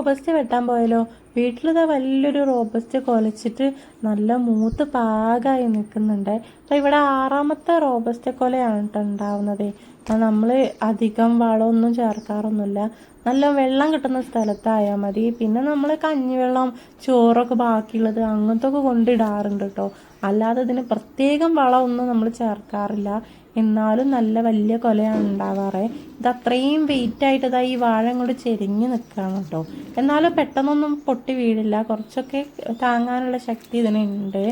Robust വെട്ടാൻ പോയാലോ വീട്ടിലിതാ വലിയൊരു റോബസ്റ്റ് കൊലച്ചിട്ട് നല്ല മൂത്ത് പാകമായി നിൽക്കുന്നുണ്ട്. അപ്പോൾ ഇവിടെ ആറാമത്തെ റോബസ്റ്റ് കൊലയാണ് കേട്ടോ ഉണ്ടാവുന്നത്. നമ്മൾ അധികം വളമൊന്നും ചേർക്കാറൊന്നുമില്ല. നല്ല വെള്ളം കിട്ടുന്ന സ്ഥലത്തായാൽ മതി. പിന്നെ നമ്മൾ കഞ്ഞിവെള്ളം ചോറൊക്കെ ബാക്കിയുള്ളത് അങ്ങനത്തെ ഒക്കെ കൊണ്ടിടാറുണ്ട് കേട്ടോ അല്ലാതെ ഇതിന് പ്രത്യേകം വളമൊന്നും നമ്മൾ ചേർക്കാറില്ല. എന്നാലും നല്ല വലിയ കൊലയാണ് ഉണ്ടാവാറ്. ഇത് അത്രയും വെയിറ്റ് ആയിട്ട് ഇതാ ഈ വാഴ അങ്ങോട്ട് ചെരിഞ്ഞ് നിൽക്കുകയാണ് കേട്ടോ എന്നാലും പെട്ടെന്നൊന്നും പൊട്ടി വീഴില്ല കുറച്ചൊക്കെ താങ്ങാനുള്ള ശക്തി ഇതിനുണ്ട്.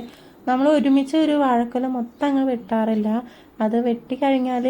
നമ്മൾ ഒരുമിച്ച് ഒരു വാഴക്കൊല മൊത്തം അങ്ങ് വെട്ടാറില്ല. അത് വെട്ടിക്കഴിഞ്ഞാൽ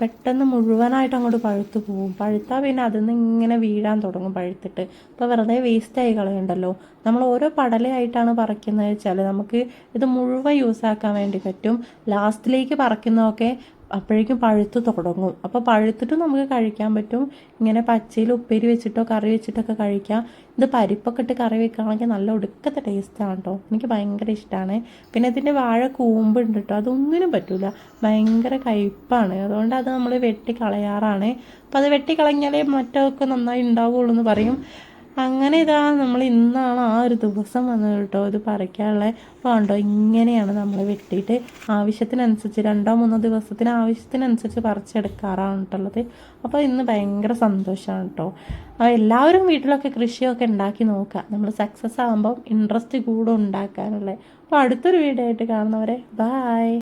പെട്ടെന്ന് മുഴുവനായിട്ട് അങ്ങോട്ട് പഴുത്ത് പോകും പഴുത്താൽ പിന്നെ അതിൽ നിന്ന് ഇങ്ങനെ വീഴാൻ തുടങ്ങും പഴുത്തിട്ട്. അപ്പോൾ വെറുതെ വേസ്റ്റായി കളയണ്ടല്ലോ. നമ്മൾ ഓരോ പടലയായിട്ടാണ് പറിക്കുന്നത് വെച്ചാൽ നമുക്ക് ഇത് മുഴുവൻ യൂസ് ആക്കാൻ വേണ്ടി പറ്റും. ലാസ്റ്റിലേക്ക് പറിക്കുന്നതൊക്കെ അപ്പോഴേക്കും പഴുത്ത് തുടങ്ങും. അപ്പോൾ പഴുത്തിട്ട് നമുക്ക് കഴിക്കാൻ പറ്റും. ഇങ്ങനെ പച്ചയിൽ ഉപ്പേരി വെച്ചിട്ടോ കറി വെച്ചിട്ടൊക്കെ കഴിക്കാം. ഇത് പരിപ്പൊക്കെ ഇട്ട് കറി വെക്കുകയാണെങ്കിൽ നല്ല ഒടുക്കത്തെ ടേസ്റ്റാണ് കേട്ടോ എനിക്ക് ഭയങ്കര ഇഷ്ടമാണ് പിന്നെ ഇതിന്റെ വാഴ കൂമ്പുണ്ട് കേട്ടോ അതൊന്നിനും പറ്റില്ല ഭയങ്കര കയ്പ്പാണ്. അതുകൊണ്ട് അത് നമ്മൾ വെട്ടി കളയാറാണ് അപ്പോൾ അത് വെട്ടി കളഞ്ഞാലേ മറ്റൊക്കെ നന്നായി ഉണ്ടാവുകയുള്ളൂ എന്ന് പറയും. അങ്ങനെ ഇതാ നമ്മൾ ഇന്നാണ് ആ ഒരു ദിവസം വന്നത് കേട്ടോ. ഇത് പറിക്കാനുള്ള ഉണ്ടോ ഇങ്ങനെയാണ് നമ്മൾ വെട്ടിയിട്ട് ആവശ്യത്തിനനുസരിച്ച് രണ്ടോ മൂന്നോ ദിവസത്തിന് ആവശ്യത്തിനനുസരിച്ച് പറിച്ചെടുക്കാറാണ് കേട്ടുള്ളത് അപ്പോൾ ഇന്ന് ഭയങ്കര സന്തോഷമാണ് കേട്ടോ. അപ്പോൾ എല്ലാവരും വീട്ടിലൊക്കെ കൃഷിയൊക്കെ ഉണ്ടാക്കി നോക്കുക. നമ്മൾ സക്സസ് ആകുമ്പോൾ ഇൻട്രസ്റ്റ് കൂടും ഉണ്ടാക്കാനുള്ളത് അപ്പോൾ അടുത്തൊരു വീഡിയോ ആയിട്ട് കാണുന്നവരെ ബായ്